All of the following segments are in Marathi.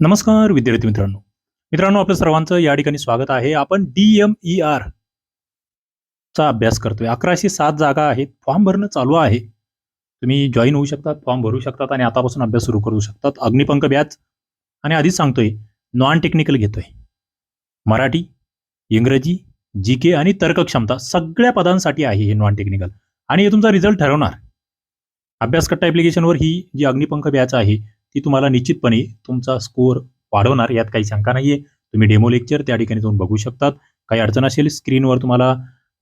नमस्कार विद्यार्थी मित्रांनो. मित्रांनो आपल्या सर्वांचं या ठिकाणी स्वागत आहे. आपण डी एम ई आर चा अभ्यास करतोय. अकराशे सात जागा आहेत. फॉर्म भरणं चालू आहे. तुम्ही जॉईन होऊ शकतात फॉर्म भरू शकतात आणि आतापासून अभ्यास सुरू करू शकतात. अग्निपंख बॅच आणि आधीच सांगतोय नॉन टेक्निकल घेतोय. मराठी इंग्रजी जी के आणि तर्कक्षमता सगळ्या पदांसाठी आहे हे नॉन टेक्निकल आणि हे तुमचा रिझल्ट ठरवणार. अभ्यासकट्टा ॲप्लिकेशनवर ही जी अग्निपंख बॅच आहे ती तुम्हाला निश्चितपणे तुमचा स्कोअर वाढवणार यात काही शंका नाहीये. तुम्ही डेमो लेक्चर त्या ठिकाणी जाऊन बघू शकतात. काही अडचण असेल स्क्रीनवर तुम्हाला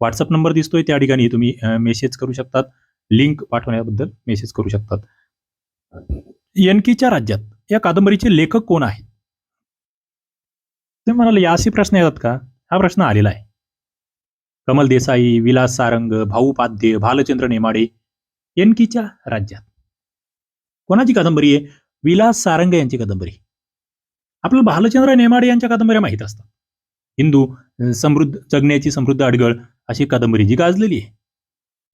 व्हॉट्सअप नंबर दिसतोय त्या ठिकाणी तुम्ही मेसेज करू शकतात. लिंक पाठवण्याबद्दल मेसेज करू शकतात. एनकीच्या राज्यात या कादंबरीचे लेखक कोण आहेत? तुम्ही या असे प्रश्न येतात का? हा प्रश्न आलेला आहे. कमल देसाई विलास सारंग भाऊ पाध्ये भालचंद्र नेमाडे एनकीच्या राज्यात. कोणाची कादंबरी आहे? विलास सारंग यांची कादंबरी. आपल्याला भालचंद्र नेमाडे यांच्या कादंबऱ्या माहीत असतात. हिंदू समृद्ध जगण्याची समृद्ध अडगळ अशी कादंबरी जी गाजलेली आहे.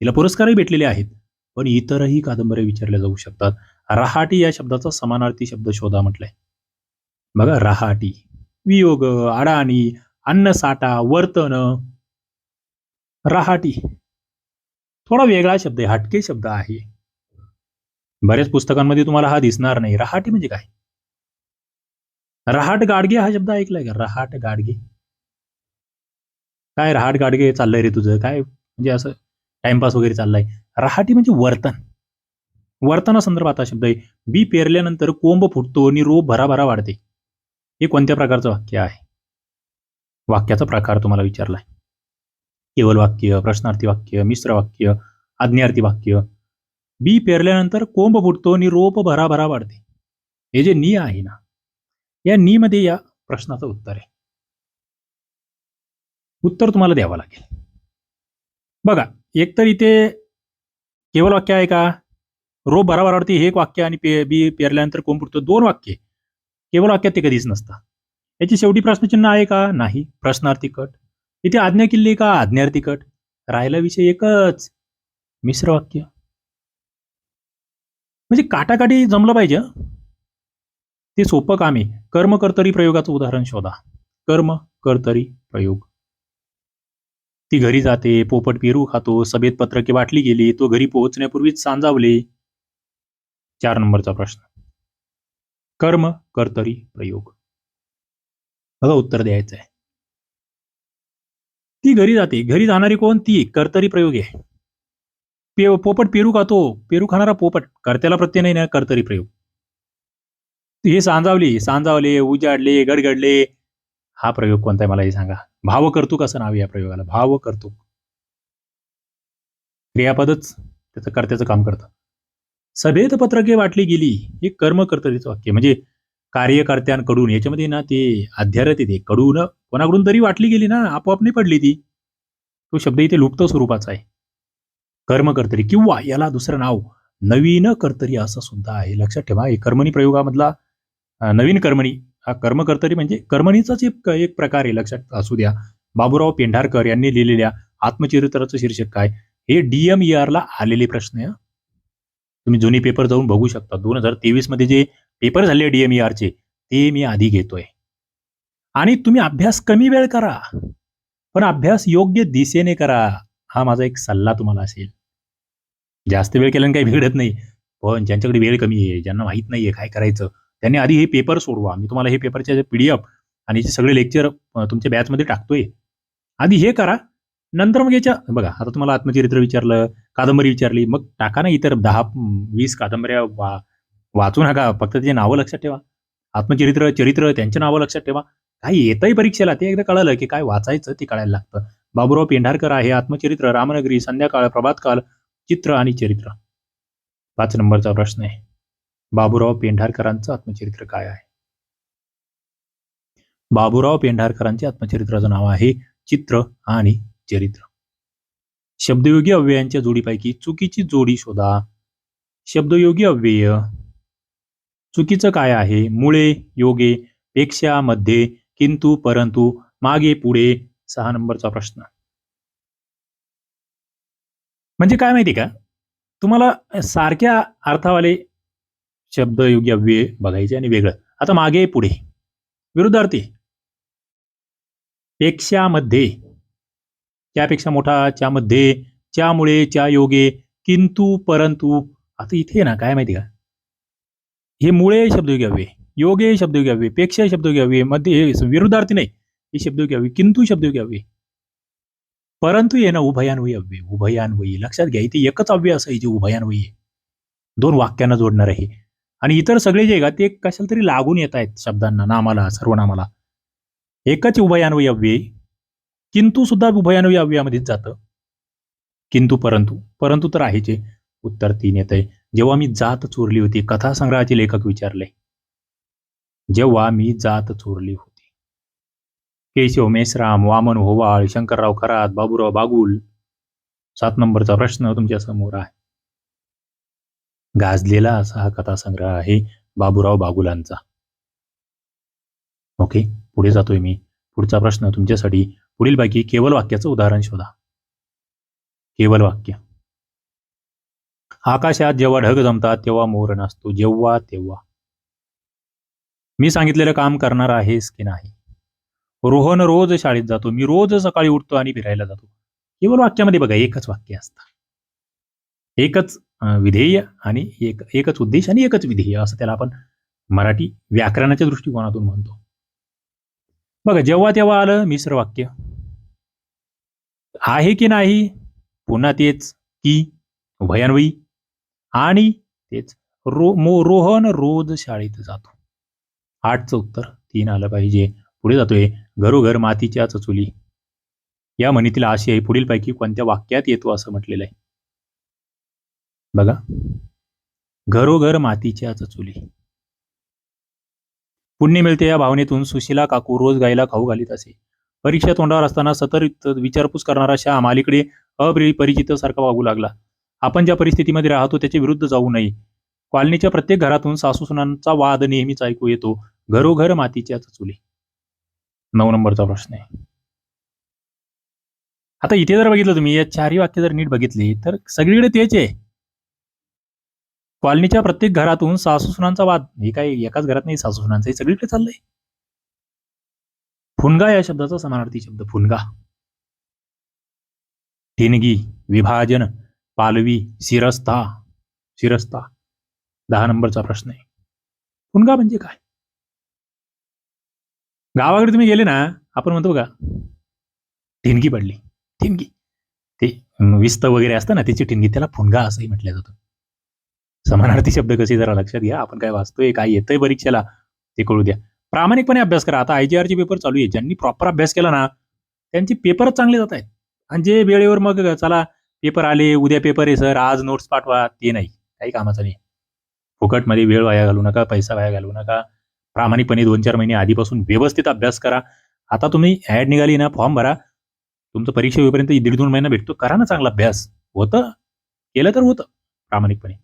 तिला पुरस्कारही भेटलेले आहेत. पण इतरही कादंबऱ्या विचारल्या जाऊ शकतात. रहाटी या शब्दाचा समानार्थी शब्द शोधा म्हटलाय. बघा रहाटी वियोग अडाणी अन्नसाठा वर्तन. रहाटी. थोडा वेगळा शब्द आहे हटके शब्द आहे. बऱ्याच पुस्तकांमध्ये तुम्हाला हा दिसणार नाही. रहाटी म्हणजे काय? रहाट गाडगे हा शब्द ऐकलाय का? रहाट गाडगे. काय रहाट गाडगे चाललंय रे तुझं? काय म्हणजे असं टाइमपास वगैरे चाललाय. रहाटी म्हणजे वर्तन. वर्तनासंदर्भात हा शब्द आहे. बी पेरल्यानंतर कोंब फुटतो आणि रोप भराभरा वाढते. हे कोणत्या प्रकारचं वाक्य आहे? वाक्याचा प्रकार तुम्हाला विचारलाय. केवल वाक्य प्रश्नार्थी वाक्य मिश्र वाक्य आज्ञार्थी वाक्य बी पेरल्यानंतर कोंब फुटतो आणि रोप भराभरा वाढते. हे जे नी आहे ना या नी मध्ये या प्रश्नाचं उत्तर आहे. उत्तर तुम्हाला द्यावं लागेल. बघा एकतर इथे केवळ वाक्य आहे का? रोप भराभरा वाढते हे एक वाक्य आणि पे बी पेरल्यानंतर कोंब फुटतो दोन वाक्य. केवळ वाक्यात ते कधीच नसतं. याची शेवटी प्रश्नचिन्ह आहे का? नाही. प्रश्नार्थी कट इथे आज्ञा किल्ली का? आज्ञार्थी कट राहिला विषय एकच. मिश्र वाक्य. म्हणजे काटाकाटी जमलं पाहिजे. ते सोपं काम आहे. कर्म कर्तरी प्रयोगाचं उदाहरण शोधा. कर्म कर्तरी प्रयोग. ती घरी जाते पोपट पेरू खातो सभेत पत्रके वाटली गेली तो घरी पोहोचण्यापूर्वीच सांजावले. चार नंबरचा प्रश्न. कर्म कर्तरी प्रयोग. बघा उत्तर द्यायचं आहे ती घरी जाते. घरी जाणारी कोण? ती कर्तरी प्रयोग आहे. पे पोपट पेरू खातो. पेरू खाणारा पोपट. कर्त्याला प्रत्यय नाही ना कर्तरी प्रयोग. हे सांजावली सांजावले उजाडले गडगडले. हा प्रयोग कोणता आहे मला हे सांगा. भाव कर्तुक असं नाव या प्रयोगाला? भाव कर्तुक क्रियापदच त्याचं कर्त्याचं काम करतं. सभेत पत्रके वाटली गेली हे कर्म कर्तरीचं वाक्य म्हणजे कार्यकर्त्यांकडून याच्यामध्ये ना ते अध्यारत येते. कडून कोणाकडून तरी वाटली गेली ना आपोआप नाही पडली ती. तो शब्द इथे लुप्त स्वरूपाचा आहे. कर्मकर्तरी किंवा याला दुसरं नाव नवीन कर्तरी असं सुद्धा आहे. लक्षात ठेवा हे कर्मणी प्रयोगामधला नवीन कर्मणी हा कर्मकर्तरी म्हणजे कर्मणीचाच एक एक प्रकार आहे. लक्षात असू द्या. बाबूराव पेंढारकर यांनी लिहिलेल्या आत्मचरित्राचं शीर्षक काय? हे डीएमईआरला ला आलेले प्रश्न आहे. तुम्ही जुनी पेपर जाऊन बघू शकता. दोन हजार तेवीसमध्ये जे पेपर झाले डीएमईआरचे चे ते मी आधी घेतोय. आणि तुम्ही अभ्यास कमी वेळ करा. पण अभ्यास योग्य दिशेने करा. हा माझा एक सल्ला तुम्हाला असेल. जास्त वेळ केल्याने काही बिघडत नाही. पण ज्यांच्याकडे वेळ कमी आहे ज्यांना माहीत नाहीये काय करायचं त्यांनी आधी हे पेपर सोडवा. मी तुम्हाला हे पेपरचे पीडीएफ आणि याचे सगळे लेक्चर तुमच्या बॅचमध्ये टाकतोय. आधी हे करा. नंतर मग याच्या बघा आता तुम्हाला आत्मचरित्र विचारलं कादंबरी विचारली मग टाका ना इतर दहा वीस कादंबऱ्या वा वाचू नका. फक्त त्याची नावं लक्षात ठेवा. आत्मचरित्र चरित्र त्यांच्या नावं लक्षात ठेवा. काय येतंही परीक्षेला? ते एकदा कळालं की काय वाचायचं ते कळायला लागतं. बाबुराव पेंढारकर आहे आत्मचरित्र रामनगरी संध्याकाळ प्रभातकाल चित्र आणि चरित्र. पाच नंबरचा प्रश्न आहे. बाबूराव पेंढारकरांचं आत्मचरित्र काय आहे? बाबूराव पेंढारकरांचे आत्मचरित्राचं नाव आहे चित्र आणि चरित्र. शब्दयोगी अव्ययांच्या जोडीपैकी चुकीची जोडी शोधा. शब्दयोगी अव्यय. चुकीचं काय आहे? मुळे योगे पेक्षा मध्ये किंतु परंतु मागे पुढे. सहा नंबरचा प्रश्न. म्हणजे काय माहिती का? तुम्हाला सारख्या अर्थावाले शब्द योग्य अव्यय बघायचे आणि वेगळं. आता मागे पुढे. विरुद्धार्थी. पेक्षा मध्ये त्यापेक्षा मोठा च्यामध्ये त्यामुळे च्या योगे. किंतु, परंतु. आता इथे ना, काय माहिती का? हे मुळे शब्दयोगी हवे योगे शब्दयोगी हवे पेक्षा शब्दयोगी हवे मध्ये विरुद्धार्थी नाही. हे शब्दयोगी हवे किंतु शब्दयोगी हवे परंतु ये ना उभयान्वयी अव्यय उभयान्वयी लक्षात घ्या इथे एकच अव्यय असं जे उभयान्वयी आहे. दोन वाक्यांना जोडणार आहे. आणि इतर सगळे जे का ते कशाला तरी लागून येत आहेत शब्दांना नामाला सर्वनामाला. एकच उभयान्वयी अव्यय किंतु सुद्धा उभयान्वयी अव्ययामध्येच जातं. किंतु परंतु परंतु तर आहे जे उत्तर तीन येत आहे जेव्हा मी जात चोरली होती कथासंग्रहाचे लेखक विचारले. जेव्हा मी जात चोरली होती केशव मेश्राम वामन होवाळ शंकरराव खरात बाबूराव बागुल. सात नंबरचा प्रश्न तुमच्यासमोर आहे. गाजलेला असा हा कथासंग्रह आहे बाबूराव बागुलांचा. ओके पुढे जातोय मी. पुढचा प्रश्न तुमच्यासाठी. पुढीलपैकी केवल वाक्याचं उदाहरण शोधा. केवल वाक्य. आकाशात जेव्हा ढग जमतात तेव्हा मोर नसतो. जेव्हा तेव्हा. मी सांगितलेलं काम करणार आहेस की नाही? रोहन रोज शाळेत जातो. मी रोज सकाळी उठतो आणि फिरायला जातो. केवळ वाक्यामध्ये बघा एकच वाक्य असतं. एकच विधेय आणि एक एकच उद्देश आणि एकच विधेय असं त्याला आपण मराठी व्याकरणाच्या दृष्टिकोनातून म्हणतो. बघा जेव्हा तेव्हा आलं मिश्र वाक्य. आहे की नाही? पुन्हा तेच की भयान्वयी आणि तेच रो मो रोहन रोज शाळेत जातो. आठचं उत्तर तीन आलं पाहिजे. पुढे जातोय. घरोघर मातीच्या चचुली या म्हणीतील आशय पुढीलपैकी कोणत्या वाक्यात येतो असं म्हटलेलं आहे? बघा. घरोघर मातीच्या चचुली पुण्य मिळते या भावनेतून सुशीला काकू रोज गायला खाऊ घालीत असे. परीक्षा तोंडावर असताना सतत विचारपूस करणारा श्याम अलीकडे अपरिचित सारखा वागू लागला. आपण ज्या परिस्थितीमध्ये राहतो त्याच्या विरुद्ध जाऊ नये. कॉलनीच्या प्रत्येक घरातून सासूसुनांचा वाद नेहमीच ऐकू येतो. घरोघर मातीच्या चचुली नऊ नंबरचा प्रश्न आहे. आता इथे जर बघितलं तुम्ही या चारही वाक्य जर नीट बघितली तर सगळीकडे तेच आहे. कॉलनीच्या प्रत्येक घरातून सासू सुनांचा वाद हे काही एकाच घरात नाही सासू सुनांचा हे सगळीकडे चाललंय. फुनगा या शब्दाचा समानार्थी शब्द फुनगा. ठिणगी विभाजन पालवी शिरस्ता शिरस्ता. दहा नंबरचा प्रश्न आहे. फुनगा म्हणजे काय? गावाकडे तुम्ही गेले ना आपण म्हणतो का ठिणगी पडली. ठिणगी. ते विस्त वगैरे असतं ना त्याची ठिणगी त्याला फुनगा असंही म्हटलं जातं. समानार्थी शब्द कसे जरा लक्षात घ्या आपण काय वाचतोय काय येतंय परीक्षेला ते कळू द्या. प्रामाणिकपणे अभ्यास करा. आता आयजीआरचे पेपर चालू आहे ज्यांनी प्रॉपर अभ्यास केला ना त्यांचे पेपरच चांगले जात आहेत आणि जे वेळेवर मग चला पेपर आले उद्या पेपर आहे सर आज नोट्स पाठवा ते नाही. काही कामाचं नाही. फुकटमध्ये वेळ वाया घालू नका पैसा वाया घालू नका. प्रामाणिकपणे दोन चार महिने आधीपासून व्यवस्थित अभ्यास करा. आता तुम्ही ऍड निघाली ना फॉर्म भरा. तुमचं परीक्षा होईपर्यंत दीड दोन महिना भेटतो. करा ना चांगला अभ्यास. होतं. केलं तर होतं प्रामाणिकपणे.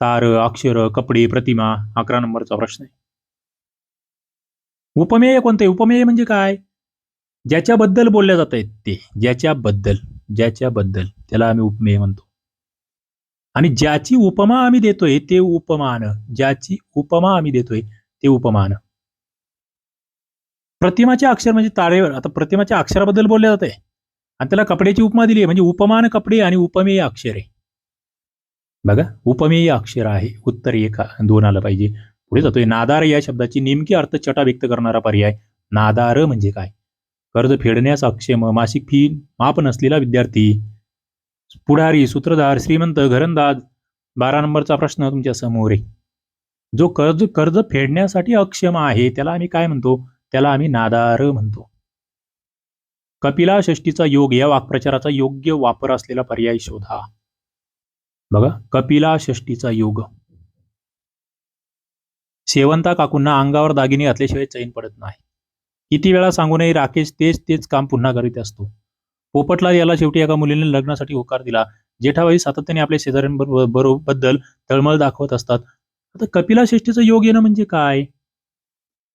तार अक्षर कपडे प्रतिमा अकरा नंबरचा प्रश्न आहे. उपमेय कोणते उपमेय म्हणजे काय? ज्याच्याबद्दल बोलल्या जात आहेत ते. ज्याच्याबद्दल ज्याच्याबद्दल. त्याला आम्ही उपमेय म्हणतो. आणि ज्याची उपमा आम्ही देतोय ते उपमान. ज्याची उपमा आम्ही देतोय ते उपमान. प्रतिमाचे अक्षर म्हणजे तारेवर आता प्रतिमाच्या अक्षराबद्दल बोलले जाते आणि त्याला कपड्याची उपमा दिली आहे म्हणजे उपमान कपडे आणि उपमेय अक्षर. आहे बघा उपमेय अक्षर आहे उत्तर एक दोन आलं पाहिजे. पुढे जातोय नादार या शब्दाची नेमकी अर्थ चटा व्यक्त करणारा पर्याय नादार म्हणजे काय? कर्ज फेडण्यास अक्षम मासिक फी माप नसलेला विद्यार्थी पुढारी सूत्रधार श्रीमंत घरंदाज बारा नंबरचा प्रश्न तुमच्यासमोर आहे. जो कर्ज कर्ज फेडण्यासाठी अक्षम आहे त्याला आम्ही काय म्हणतो? त्याला आम्ही नादार म्हणतो. कपिला षष्टीचा योग या वाक्प्रचाराचा योग्य वापर असलेला पर्याय शोधा. बघा कपिला षष्टीचा योग. शेवंता काकूंना अंगावर दागिने घातल्याशिवाय चैन पडत नाही. किती वेळा सांगूनही राकेश तेच तेच काम पुन्हा करीत असतो. पोपटला याला शेवटी एका मुलीने लग्नासाठी होकार दिला. जेठाबाई सातत्याने आपल्या शेजाऱ्यांबरोबरबद्दल तळमळ दाखवत असतात. आता कपिला षष्टीचं योग येणं म्हणजे काय?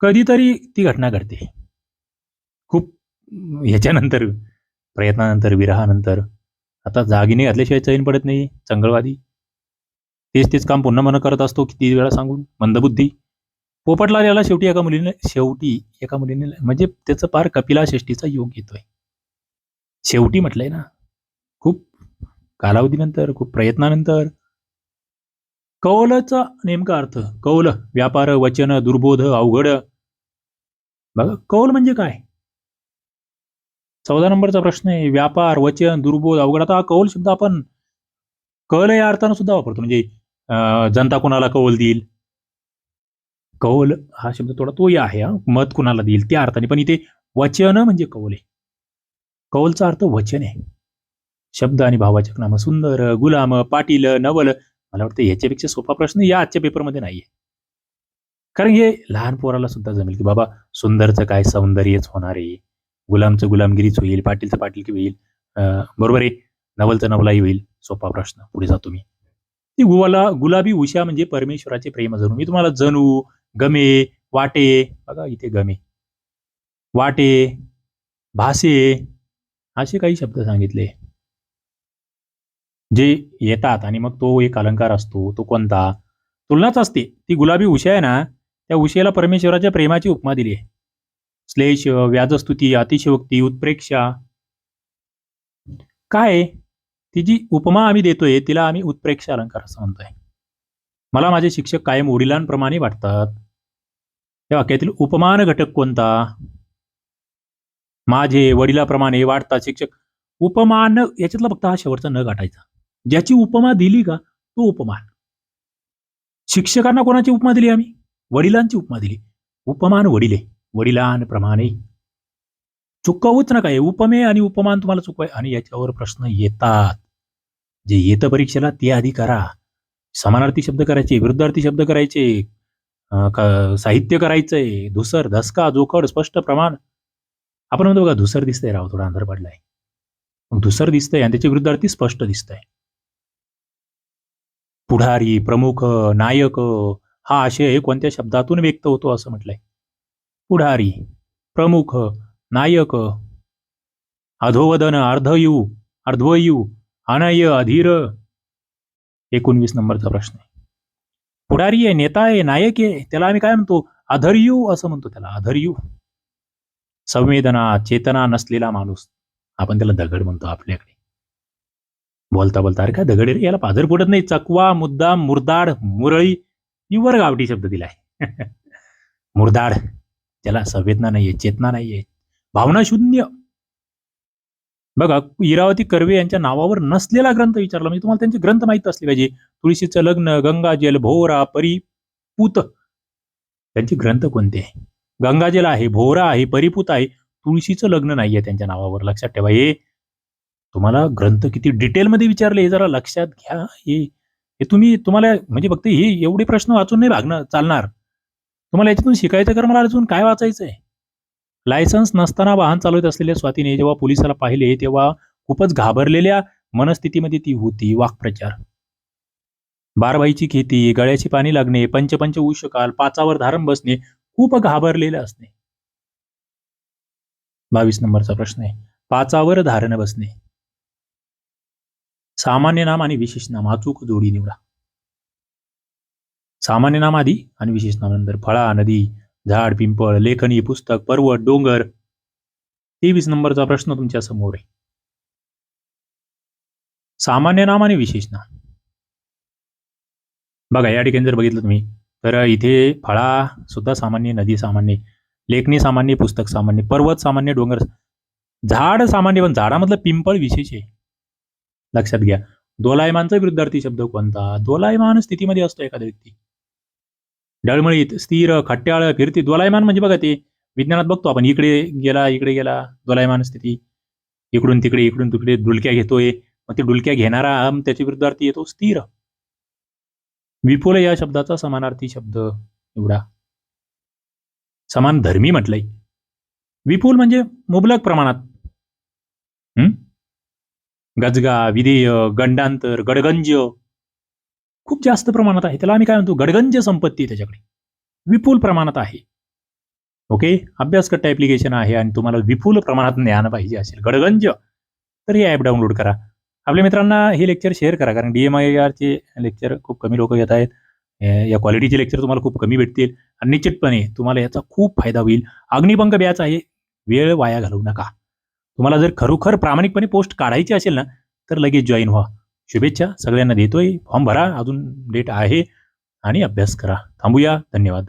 कधीतरी ती घटना घडते. खूप ह्याच्यानंतर प्रयत्नानंतर विरहानंतर. आता जागिने घातल्याशिवाय चैन पडत नाही चंगळवादी. तेच तेच काम पुन्हा मन करत असतो किती वेळा सांगून. मंदबुद्धी. पोपटलाल याला शेवटी एका मुलीने शेवटी एका मुलीने म्हणजे त्याचं पार कपिला षष्टीचा योग येतोय. शेवटी म्हटलंय ना खूप कालावधीनंतर खूप प्रयत्नानंतर कौलचा नेमका अर्थ कौल व्यापार वचन दुर्बोध अवघड. बघा कौल म्हणजे काय? चौदा नंबरचा प्रश्न आहे व्यापार वचन दुर्बोध अवघड. आता कौल शब्द आपण कौल या अर्थानं सुद्धा वापरतो. म्हणजे जनता कोणाला कौल देईल? कौल हा शब्द थोडा तोही आहे मत कुणाला देईल? त्या अर्थाने. पण इथे वचन म्हणजे कौल आहे. कौलचा अर्थ वचन आहे. शब्द आणि भावाचक नाम सुंदर गुलाम पाटील नवल मला वाटतं याच्यापेक्षा सोपा प्रश्न या आजच्या पेपरमध्ये नाहीये. कारण हे लहान पोराला सुद्धा जमेल की बाबा सुंदरचं काय सौंदर्यच होणार आहे. गुलामचं गुलामगिरीच होईल पाटीलचं पाटीलकी होईल अं, बरोबर आहे? नवलचं नवलाही होईल. सोपा प्रश्न. पुढे जातो मी. ती गुवाला गुलाबी उषा म्हणजे परमेश्वराचे प्रेम जणू मी तुम्हाला जणू गमे वाटे बघा इथे गमे. वाटे भासे असे काही शब्द सांगितले. जे येतात आणि मग तो एक अलंकार असतो तो कोणता? तुलनाच असते. ती गुलाबी उशा आहे ना त्या उशेला परमेश्वराच्या प्रेमाची उपमा दिली आहे. श्लेष व्याजस्तुती अतिशयोक्ती उत्प्रेक्षा. काय ती जी उपमा आम्ही देतोय तिला आम्ही उत्प्रेक्षा अलंकार असं म्हणतोय. मला माझे शिक्षक कायम वडिलांप्रमाणे वाटतात. या वाक्यातील उपमान घटक कोणता? माझे वडिलाप्रमाणे वाटतात शिक्षक. उपमान याच्यातला फक्त हा शेवटचा न गाठायचा. ज्याची उपमा दिली का तो उपमान शिक्षकांना कोणाची उपमा दिली आम्ही? वडिलांची उपमा दिली. उपमान वडिले. वडिलांप्रमाणे चुकवूच ना काय? उपमे आणि उपमान तुम्हाला चुकवाय आणि याच्यावर प्रश्न येतात. जे येतं परीक्षेला ते आधी करा. समानार्थी शब्द करायचे विरुद्धार्थी शब्द करायचे साहित्य करायचंय धुसर धसका जोखड स्पष्ट प्रमाण. आपण म्हणतो बघा धुसर दिसतंय राव थोडा अंधार पडलाय. मग धुसर दिसतंय आणि त्याच्या विरुद्धार्थी स्पष्ट दिसतंय. पुढारी प्रमुख नायक हा आशय कोणत्या शब्दातून व्यक्त होतो असं म्हटलंय? पुढारी प्रमुख नायक अधोवदन अर्धयू अर्ध्वयू अनय अधीर. एकोणवीस नंबरचा प्रश्न आहे. पुढारी आहे नेता आहे नायक आहे त्याला आम्ही काय म्हणतो? अधर्यू असं म्हणतो त्याला अधर्यू. संवेदना चेतना नसलेला माणूस. आपण त्याला दगड म्हणतो आपल्याकडे. बोलता बोलता अरे काय दगड याला पाझर पडत नाही. चकवा मुद्दा मुरदाड मुरळी निवर गावठी शब्द आहे मुरदाड त्याला संवेदना नाहीये चेतना नाहीये. भावना शून्य. बघा इरावती कर्वे यांच्या नावावर नसलेला ग्रंथ विचारला. म्हणजे तुम्हाला त्यांचे ग्रंथ माहीत असले पाहिजे. तुळशीचं लग्न गंगाजल भोरा परिपूत. त्यांचे ग्रंथ कोणते? गंगाजल आहे भोरा आहे परिपूत आहे. तुळशीचं लग्न नाहीये त्यांच्या नावावर. लक्षात ठेवा हे तुम्हाला ग्रंथ किती डिटेलमध्ये विचारले हे जरा लक्षात घ्या. हे हे तुम्ही तुम्हाला म्हणजे फक्त हे एवढे प्रश्न वाचून नाही भागणार चालणार. तुम्हाला याच्यातून शिकायचं कर मला अजून? काय वाचायचंय? लायसन्स नसताना वाहन चालवत असलेल्या स्वातीने जेव्हा पोलिसाला पाहिले तेव्हा खूपच घाबरलेल्या मनस्थितीमध्ये ती होती. वाक्प्रचार. बारबाईची खेती गळ्याची पाणी लागणे पंचपंच उषकाल पाचावर धारण बसणे खूप घाबरलेले असणे. बावीस नंबरचा प्रश्न आहे. पाचावर धारण बसणे. सामान्य नाम आणि विशेष नाम अचूक जोडी निवडा. सामान्य नाम आधी आणि विशेष नाम नंतर फळा नदी झाड पिंपळ लेखनी पुस्तक पर्वत डोंगर. तेवीस नंबरचा प्रश्न तुमच्यासमोर आहे. सामान्य नाम आणि विशेष नाम. बघा या ठिकाणी जर बघितलं तुम्ही तर इथे फळा सुद्धा सामान्य नदी सामान्य लेखणी सामान्य पुस्तक सामान्य पर्वत सामान्य डोंगर. झाड सामान्य पण झाडामधलं पिंपळ विशेष आहे. लक्षात घ्या. दोलायमानचा विरुद्धार्थी शब्द कोणता? दोलायमान स्थितीमध्ये असतो एखादा व्यक्ती. डळमळीत स्थिर खट्याळ फिरती दोलायमान म्हणजे बघा ते. विज्ञानात बघतो आपण इकडे गेला इकडे गेला दोलायमान स्थिती. इकडून तिकडे इकडून तिकडे डुलक्या घेतोय. मग ते डुलक्या घेणारा अहम त्याच्या विरुद्धार्थी येतो स्थिर. विपुल या शब्दाचा समानार्थी शब्द एवढा समान धर्मी म्हटलंय. विपुल म्हणजे मुबलक प्रमाणात. हम्म गजगा विधेय गंडांतर गडगंज. खूप जास्त प्रमाणात आहे. त्याला आम्ही काय म्हणतो? गडगंज संपत्ती त्याच्याकडे. विपुल प्रमाणात आहे. ओके? अभ्यासकट्टा ॲप्लिकेशन आहे आणि तुम्हाला विपुल प्रमाणात ज्ञान पाहिजे असेल. गडगंज. तर हे ॲप डाउनलोड करा. आपल्या मित्रांना हे लेक्चर शेअर करा. कारण डीएमआय चे लेक्चर खूप कमी लोक घेत आहेत. या क्वालिटीचे लेक्चर तुम्हाला खूप कमी भेटतील. आणि निश्चितपणे तुम्हाला याचा खूप फायदा होईल. अग्निपंख बॅच आहे. वेळ वाया घालवू नका. तुम्हाला जर खरोखर प्रामाणिकपणे पोस्ट काढायची असेल ना तर लगेच जॉईन व्हा. शुभेच्छा सगळ्यांना देतोय. फॉर्म भरा अजून डेट आहे. आणि अभ्यास करा. थांबूया. धन्यवाद.